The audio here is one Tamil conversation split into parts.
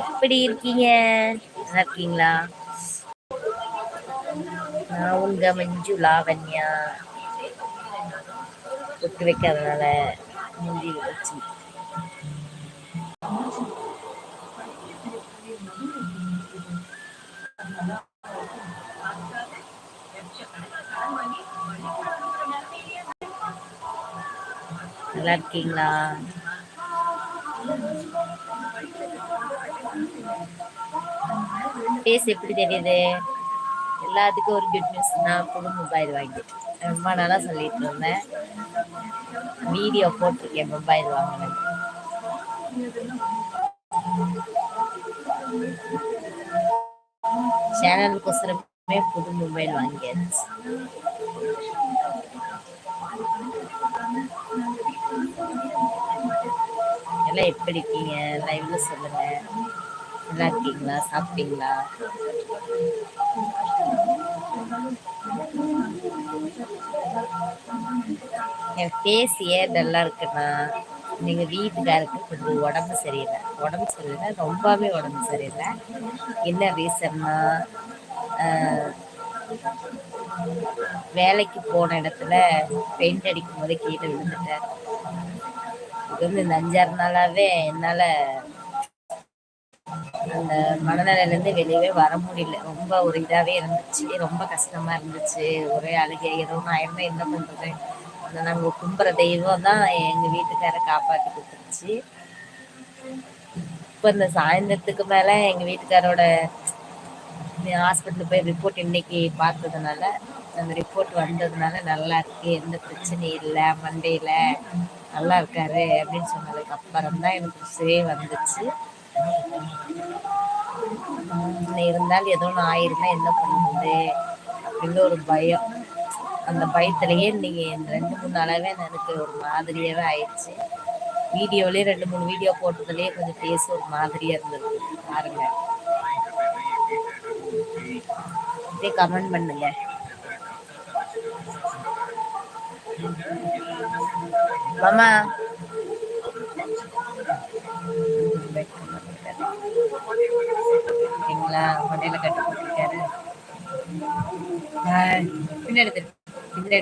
எப்படி இருக்கீங்க? நல்லா இருக்கீங்களா? நான் உங்க மஞ்சு லாவண்யா. ஒட்டு வைக்காதனால முந்தி வச்சு நல்லா இருக்கீங்களா? ஃபேஸ் எப்படி தெரியுது? எல்லாத்துக்கும் ஒரு குட் நியூஸ் நான் புது மொபைல் வாங்கிட்டேன் ரொம்ப நாளாக சொல்லிட்டு இருந்தேன். வீடியோ போட்டிருக்கேன் மொபைல் வாங்கினேன் சேனலுக்கோசரமே புது மொபைல் வாங்கியாச்சு. எல்லாம் எப்படி இருக்கீங்க? லைவ்ல சொல்லுங்க? நல்லா இருக்கீங்களா சாப்பிட்டீங்களா? என் ஃபேஸ் ஏன் நல்லா இருக்குன்னா நீங்க வீட்டுக்காருக்கு கொஞ்சம் உடம்பு சரியில்லை. உடம்பு சரியில்லை ரொம்பவே உடம்பு சரியில்லை. என்ன ரீசன்னா வேலைக்கு போன இடத்துல பெயிண்ட் அடிக்கும் போது கீழே விழுந்துட்டேன். இது வந்து இந்த அஞ்சாறு நாளாவே என்னால அந்த மனநிலையிலேருந்து வெளியவே வர முடியல. ரொம்ப ஒரு இதாகவே இருந்துச்சு. ரொம்ப கஷ்டமா இருந்துச்சு. ஒரே அழுகை ஏதோ ஒன்று ஆயிருந்தா என்ன பண்ணுறது அந்த நாங்கள் கும்புற தெய்வம் தான் எங்கள் வீட்டுக்காரை காப்பாற்றி கொடுத்துருச்சு. இப்போ இந்த சாயந்தரத்துக்கு மேலே எங்கள் வீட்டுக்காரோட ஹாஸ்பிட்டலுக்கு போய் ரிப்போர்ட் இன்னைக்கு பார்த்ததுனால அந்த ரிப்போர்ட் வந்ததுனால நல்லா இருக்கு. எந்த பிரச்சனையும் இல்லை. மண்டையில் நல்லா இருக்காரு அப்படின்னு சொன்னதுக்கு அப்புறம் தான் எனக்கு சே வந்துச்சு. இருந்தால் ஏதோ ஒன்று ஆயிருந்தா என்ன பண்ணுறது அப்படின்னு ஒரு பயம். அந்த பயத்திலேயே இன்னைக்கு ரெண்டு மூணு நாளாவே எனக்கு ஒரு மாதிரியாவே ஆயிடுச்சு. வீடியோலயே ரெண்டு மூணு வீடியோ போட்டதுலயே கொஞ்சம் பேச ஒரு மாதிரியா இருந்தது. பாருங்க. இதே கமெண்ட் பண்ணுங்க. மாமா. ஓகேங்களா மண்டையில கட்டி போட்டிருக்காரு. பின்னாடி பின்னாடி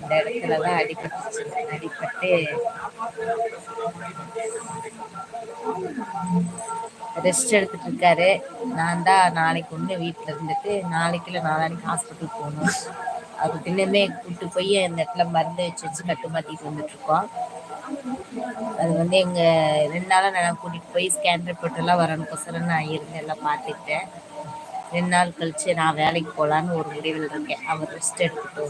இந்த இடத்துலதான் அடிபட்டுச்சு அடிபட்டு ரெஸ்ட் எடுத்துட்டு இருக்காரு நான் தான் நாளைக்கு ஒன்று வீட்டில் இருந்துட்டு நாளைக்கு இல்லை நாளானிக்கு ஹாஸ்பிட்டல் போகணும். அவருக்கு இன்னுமே கூப்பிட்டு போய் அந்த இடத்துல மருந்து வச்சு வச்சு கட்டு மாற்றிட்டு வந்துட்டு இருக்கோம் அது வந்து எங்கள் ரெண்டு நாளாக நான் கூட்டிகிட்டு போய் ஸ்கேன் ரிப்போர்ட் வரணுக்கோசரம் நான் இருந்து எல்லாம் பார்த்துக்கிட்டேன். ரெண்டு நாள் கழிச்சு நான் வேலைக்கு போகலான்னு ஒரு முடிவில் இருக்கேன். அவர் ரெஸ்ட் எடுத்துட்டு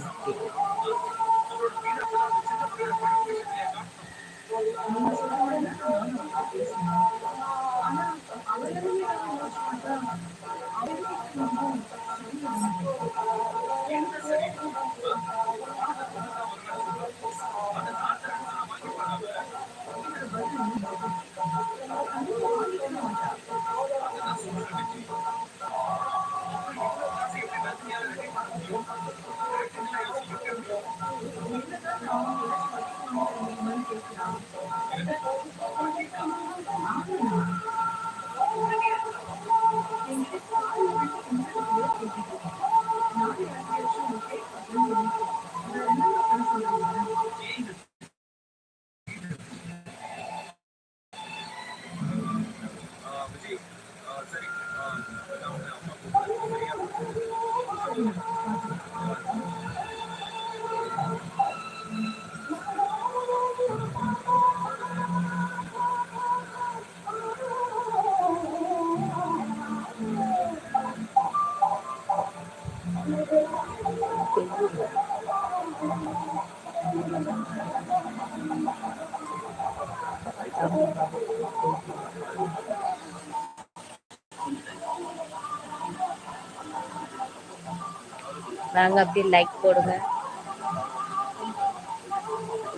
வாங்க அப்படியே லைக் போடுங்க.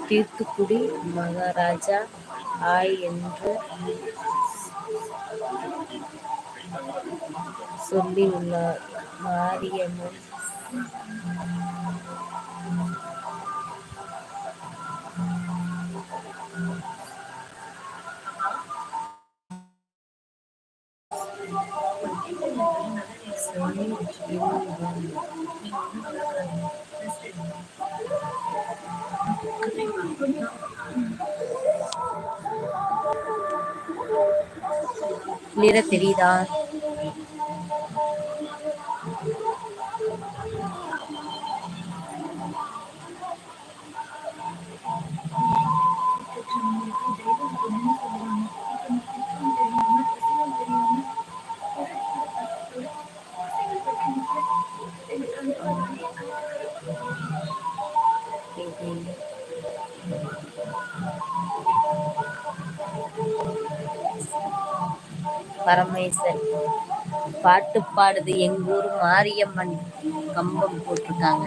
தீர்த்துக்குடி மகாராஜா ஆய் என்று சொல்லி உள்ளார். மாரியம்மன். நிற தெரியுதா? பரமேஸ்வரி. பாட்டு பாடுது எங்கூர் மாரியம்மன் கம்பம் போட்டிருக்காங்க.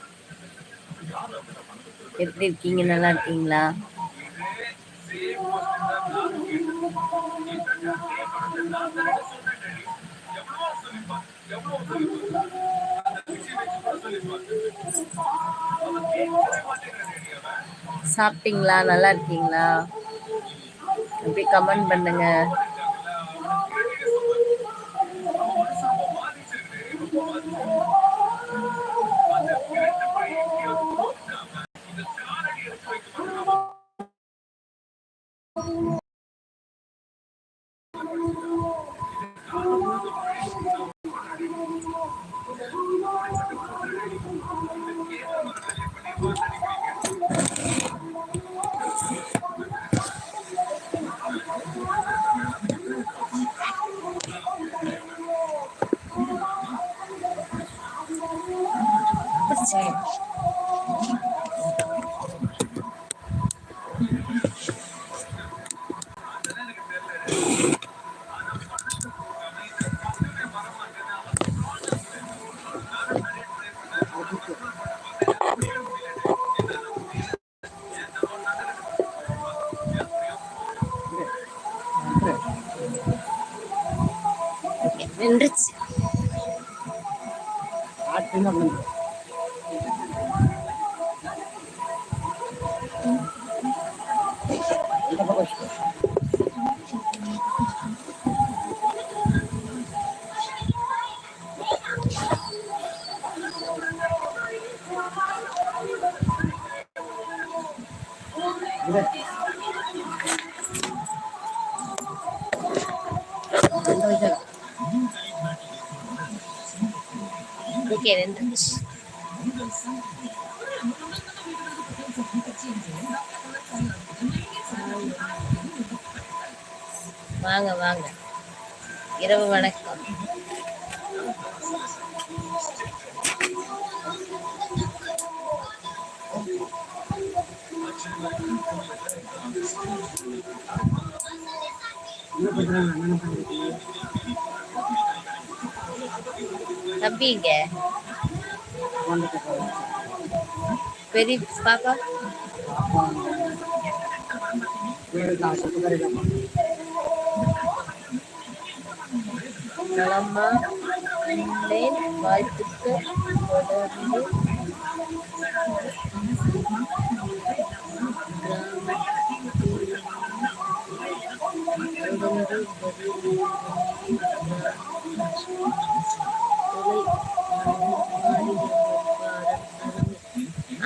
எப்படி இருக்கீங்க? நல்லா இருக்கீங்களா? சாப்பிட்டீங்களா? நல்லா இருக்கீங்களா? அப்படி கமெண்ட் பண்ணுங்க. நின்றுச்சு. தம்பிங்க பெரிய பாப்பா நலமா உள்ளேன் வாழ்த்துக்கள் தொடர்ந்து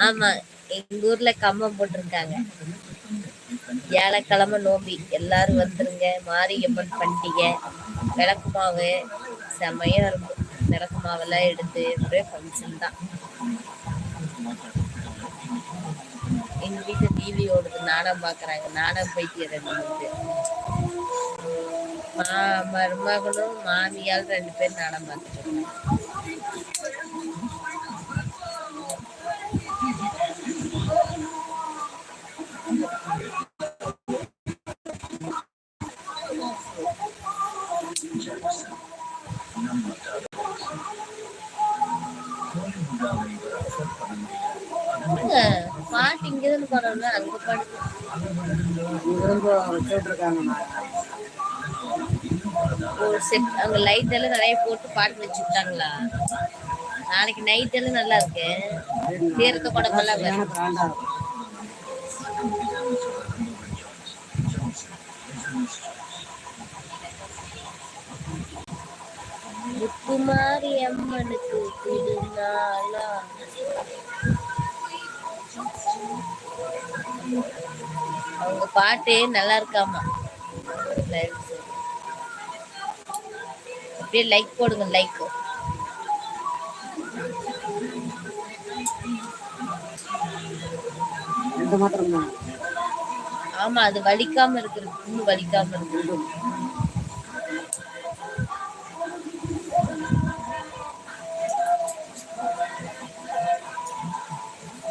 ஆமா எங்க ஊர்ல கம்பம் போட்டிருக்காங்க. வியாழக்கிழமை நோம்பி. எல்லாரும் வந்துருங்க. மாரியம்மன் பண்டிகை. விளக்கு மாவு செம்மையா இருக்கும். விளக்கு மாவெல்லாம் எடுத்து ஒரே ஃபங்க்ஷன் தான். எங்க வீட்டு டிவி ஓடுது. நாடகம் பாக்குறாங்க. நாடகம் பைத்தியம் ரெண்டு மா மருமகளும் மாமியால் ரெண்டு பேர் நாடகம் பார்த்துட்டு ஒரு செட் அங்க லைட் எல்லாம் நிறைய போட்டு பாட்டு வச்சு விட்டாங்களா நாளைக்கு நைட் எல்லாம் நல்லா இருக்கு. தீர்க்க படமெல்லாம் வரும். முத்துமாரி அம்மனுக்கு திருநாளா. அவங்க பாட்டு நல்லா இருக்காமா? அப்படியே லைக் போடுங்க லைக் ஆமா அது வலிக்காம இருக்கிறது புண்ணு வலிக்காம இருக்கிறது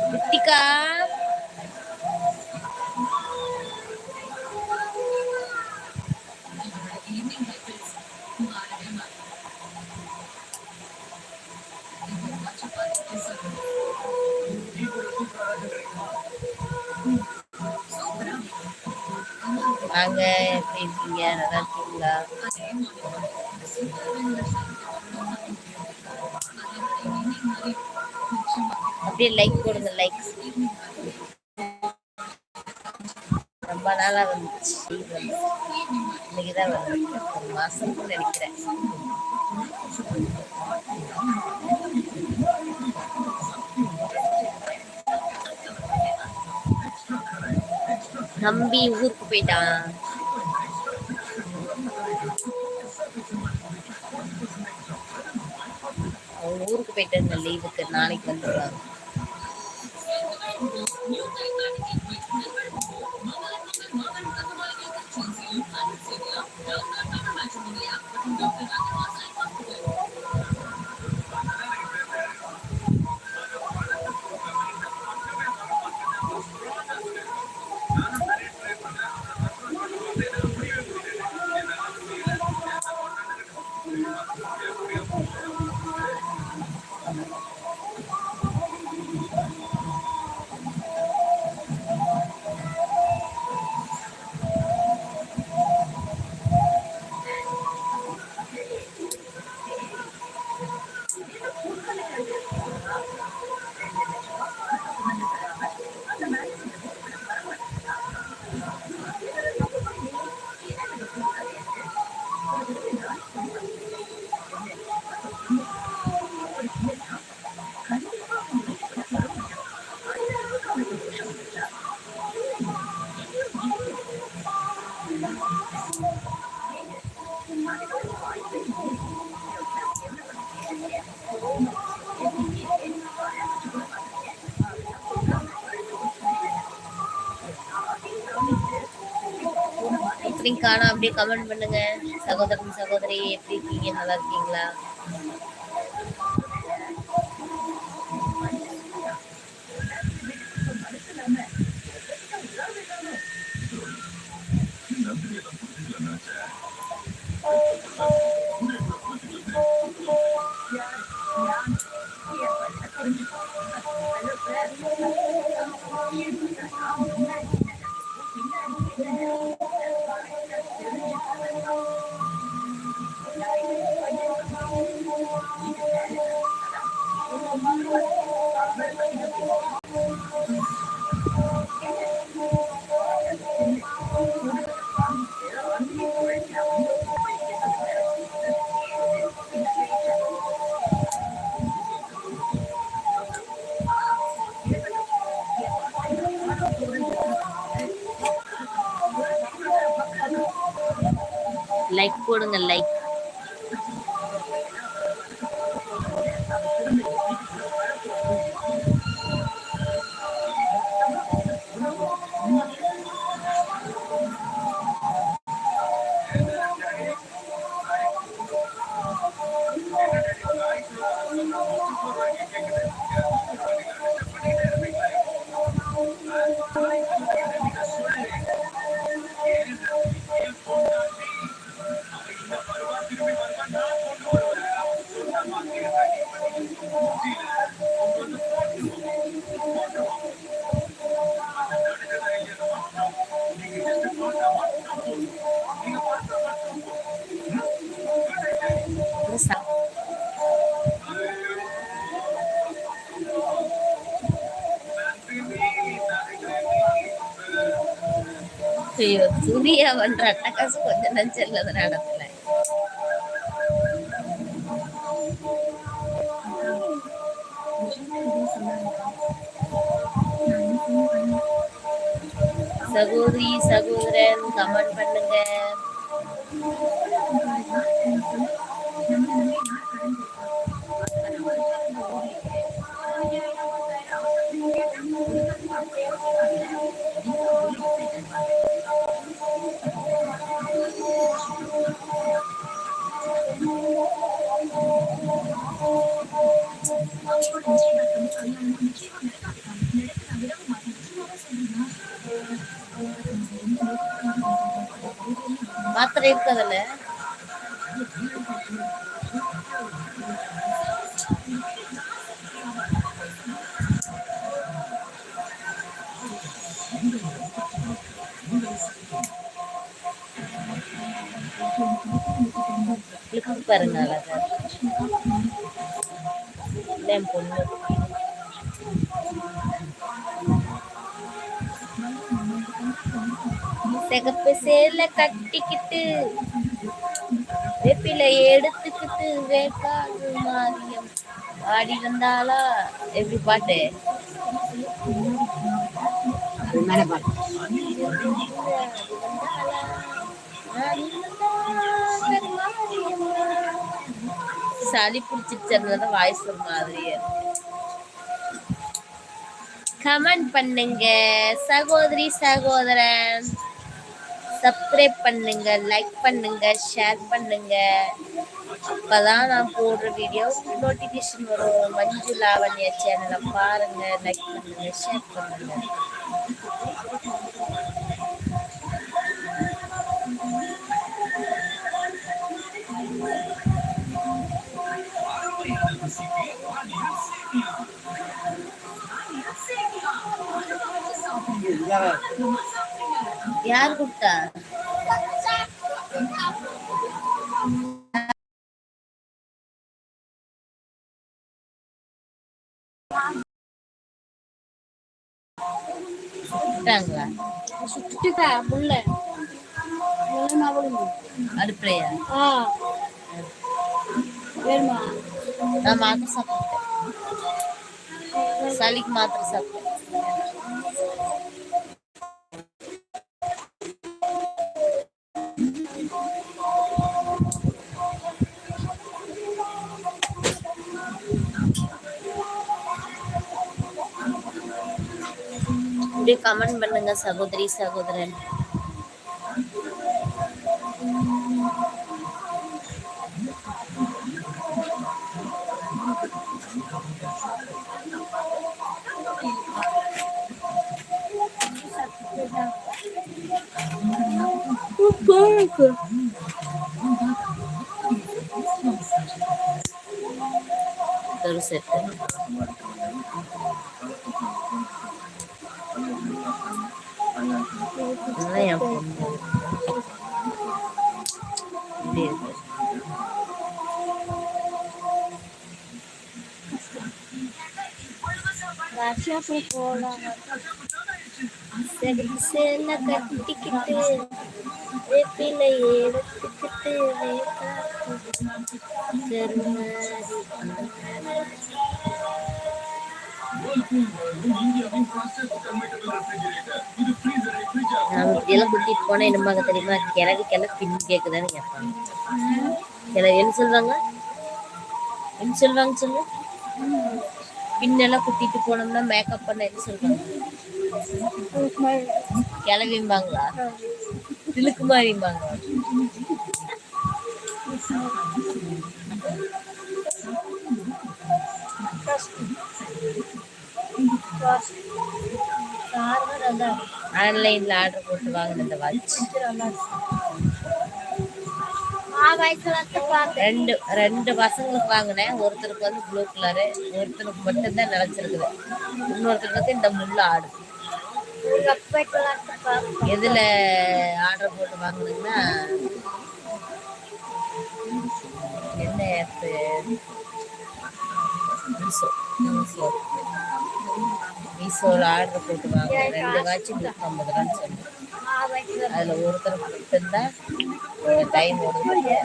குட்டிக்கா. வாங்க எப்படி இருக்கீங்க? நல்லா இருக்கீங்களா? அப்படியே லைக் போடுங்க லைக் ரொம்ப நாளா வந்துச்சு. இன்னைக்குதான் வந்து ஒரு மாசம் நினைக்கிறேன். தம்பி ஊருக்கு போயிட்டான். அவங்க ஊருக்கு போயிட்டு இருந்த லீவுக்கு நாளைக்கு வந்துடுவாங்க காணும் அப்படியே கமெண்ட் பண்ணுங்க சகோதரன் சகோதரி எப்படி இருக்கீங்க நல்லா இருக்கீங்களா போடுங்க லைக் துணியா பண்ற அட்டகாசு கொஞ்சம் நஞ்சு அது நடத்துல சகோதரி சகோதரன் கமெண்ட் பண்ணுங்க. மாத்திரை இருக்கதில்ல பாருங்க அழகா. பொண்ணு. சிகப்பு சேல கட்டிக்கிட்டு வேப்பிலை எடுத்துக்கிட்டு வேக்காடு மாரியம் ஆடி வந்தாளா? எப்படி பாட்டு? சளி பிடிச்சிருச்சதுனால வாய்ஸ் ஒரு மாதிரியே கமெண்ட் பண்ணுங்க. சகோதரி சகோதரன். சப்ஸ்கிரைப் பண்ணுங்க லைக் பண்ணுங்க ஷேர் பண்ணுங்க. அப்பதான் நான் போடுற வீடியோ நோட்டிபிகேஷன் வரும். மஞ்சு லாவண்யா சேனலை பாருங்க லைக் பண்ணுங்க ஷேர் பண்ணுங்க. யார் கொடுத்தா? சுட்டாங்களா சுட்டுட்டா ஆ. வேணுமா? நான் மாத்திரை சாப்பிட்டேன் சளிக்கு மாத்திரை சாப்பிட்டேன். கமெண்ட் பண்ணுங்க சகோதரி சகோதரன். ரஷ்யா போய் போலாம் கட்டிக்கிட்டு எடுத்துக்கிட்டு இப்படியெல்லாம் கூட்டிட்டு போனா என்னமாங்க தெரியுமா? கிழக்கு கிள பின் கேக்குதான்னு கேட்பாங்க. கிளவி என்ன சொல்றாங்க என்ன சொல்லுவாங்க சொல்லு. பின்னெல்லாம் குத்திட்டு போனோம்னா மேக்கப் பண்ண என்ன சொல்றாங்க கிளவிம்பாங்களா திழுக்கு மாதிரிம்பாங்க ஆன்லைன்ல ஆர்டர் போட்டு வாங்கின இந்த வாட்ச் ரெண்டு ரெண்டு பசங்களுக்கு வாங்கினேன். ஒருத்தருக்கு வந்து ப்ளூ கலரு ஒருத்தருக்கு மட்டும்தான் நினைச்சிருக்குது இன்னொருத்தருக்கு இந்த முள்ள ஆடு. எதுல ஆர்டர் போட்டு வாங்கினீங்கன்னா என்ன ஆப்பு மீஷோ மீஷோ மீஷோவில் ஆர்டர் போட்டு வாங்கினேன். ரெண்டு வாட்ச் நூற்றி ஐம்பது ரூபான்னு சொன்னேன். அதில் ஒருத்தருக்கு மட்டும்தான் டைம் ஓடுது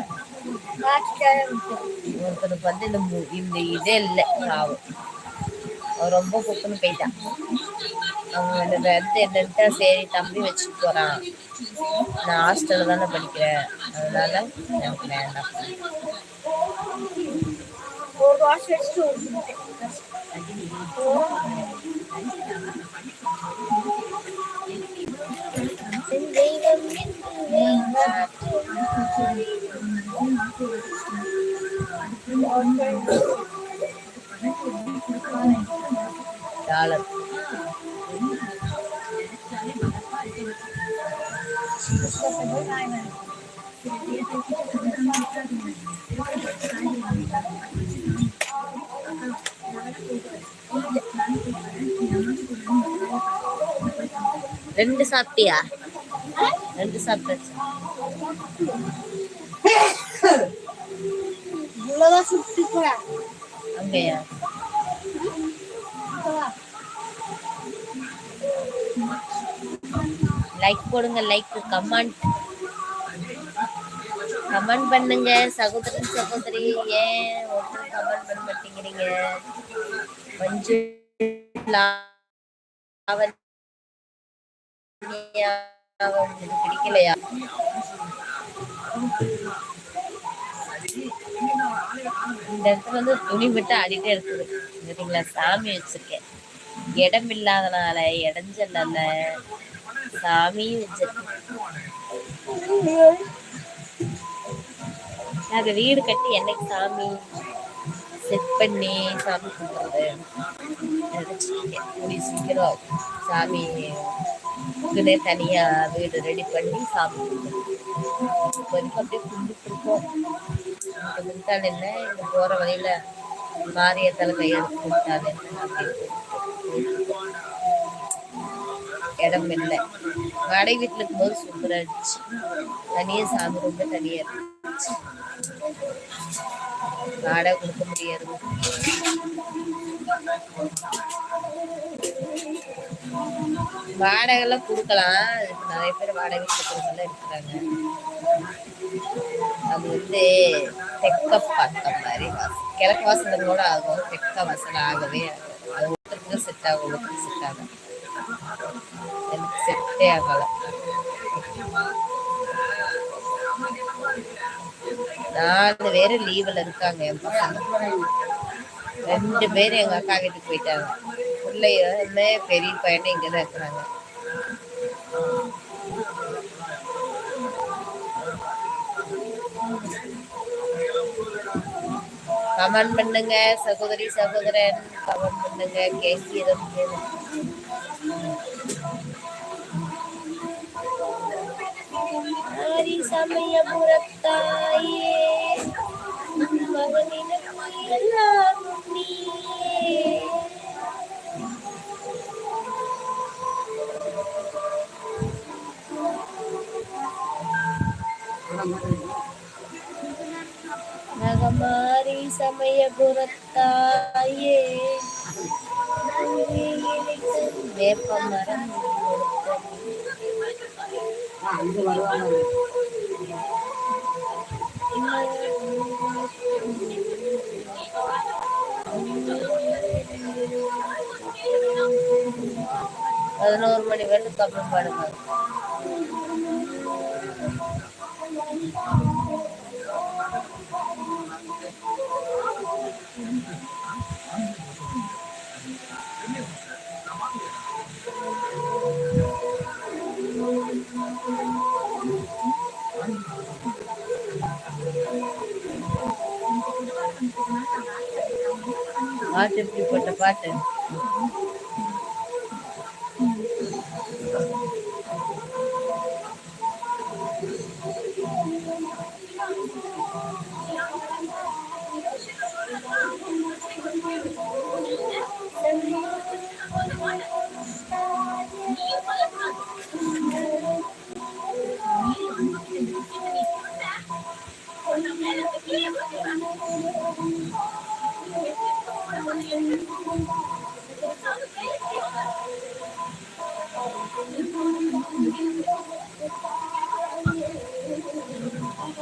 ஒருத்தனுக்கு வந்து இந்த இந்த இதே இல்லை பாவம். அவன் ரொம்ப குத்துன்னு போயிட்டான். அவன் வந்து என்னன்ட்டு சரி தம்பி வச்சுட்டு போறான். நான் ஹாஸ்டல்ல தானே படிக்கிறேன். அதனால எனக்கு வேண்டாம். டாலர் ரெண்டு சாப்பிட்டியா? ரெண்டு சாப்பிட்டாச்சு? இவ்வளவுதான் சுட்டு போறா. அங்கேயா? லைக் போடுங்க லைக் கமெண்ட் கமெண்ட் பண்ணுங்க சகோதரன் சகோதரி. ஏன் ஒருத்தர் கமெண்ட் பண்ண மாட்டேங்கிறீங்க? மஞ்சு பிடிக்கலையா? இந்த இடத்துல வந்து துணி விட்டு ஆடிட்டே இருக்குது. சரிங்களா? சாமி வச்சிருக்கேன். இடம் இல்லாதனால இடைஞ்சல்ல சாமியும் வச்சிருக்கேன். நாங்கள் வீடு கட்டி என்னைக்கு சாமி செட் பண்ணி சாமி கும்பிடுறது? நினைச்சிருக்கேன் கூடிய சீக்கிரம் சாமி இதுலே தனியா வீடு ரெடி பண்ணி சாமி கும்பிடுறது. இப்போ வரைக்கும் அப்படியே கும்பிட்டு இருக்கோம் விட்டால் என்ன? இந்த போகிற வழியில் மாரியத்தால கையெழுத்து விட்டால் என்ன? இடம் இல்லை. வாடகை வீட்டில் இருக்கும்போது சூப்பராக இருந்துச்சு. தனியாக சாமி ரொம்ப தனியாக இருந்துச்சு. வாடகை கொடுக்க முடியாது. வாடகை எல்லாம் கொடுக்கலாம். நிறைய பேர் வாடகை கொடுக்கறவங்க இருக்கிறாங்க அது வந்து தெக்க பார்த்த மாதிரி வாசல் கிழக்கு வாசல் கூட ஆகும் தெக்க வாசல் ஆகவே அது ஒருத்தருக்கு செட் ஆகும் ஒருத்தருக்கு செட் ஆகும் எனக்கு செட்டே ஆகல. நாலு பேர் லீவில் இருக்காங்க என் பசங்க. ரெண்டு பேரும் எங்கள் அக்கா கிட்ட போயிட்டாங்க. பிள்ளையுமே பெரிய பையனும் இங்கதான் இருக்கிறாங்க. கமெண்ட் பண்ணுங்க. சகோதரி சகோதரன் கமெண்ட் பண்ணுங்க. கேள்வி எதுவும் ஹரி சமயபுரத்தாயே மகனின் எல்லாம் நகமாரி சமயபுரத்தாயே நன்றி வேப்ப மரம் பதினோரு மணி வரைக்கும் கம்மி பாடுங்க. பாட்டு எப்படி போட்ட பாட்டு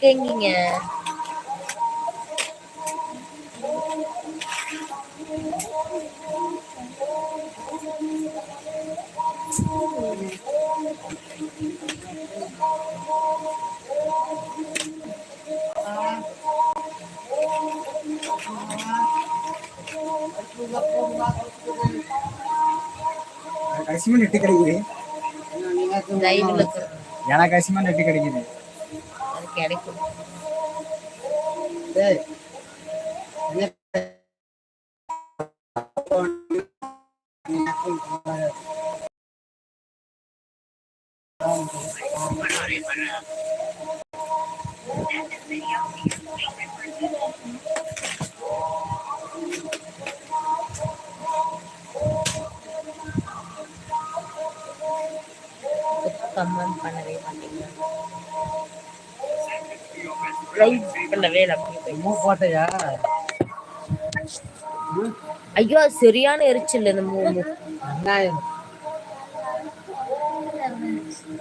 Kenya, ah, ah, kaisemen ini? kari juga. Nengah kain juga. கிடைக்கும் டேய் போட்டையா? ஐயோ சரியான எரிச்சல் இந்த மூ மூ வெங்காயம்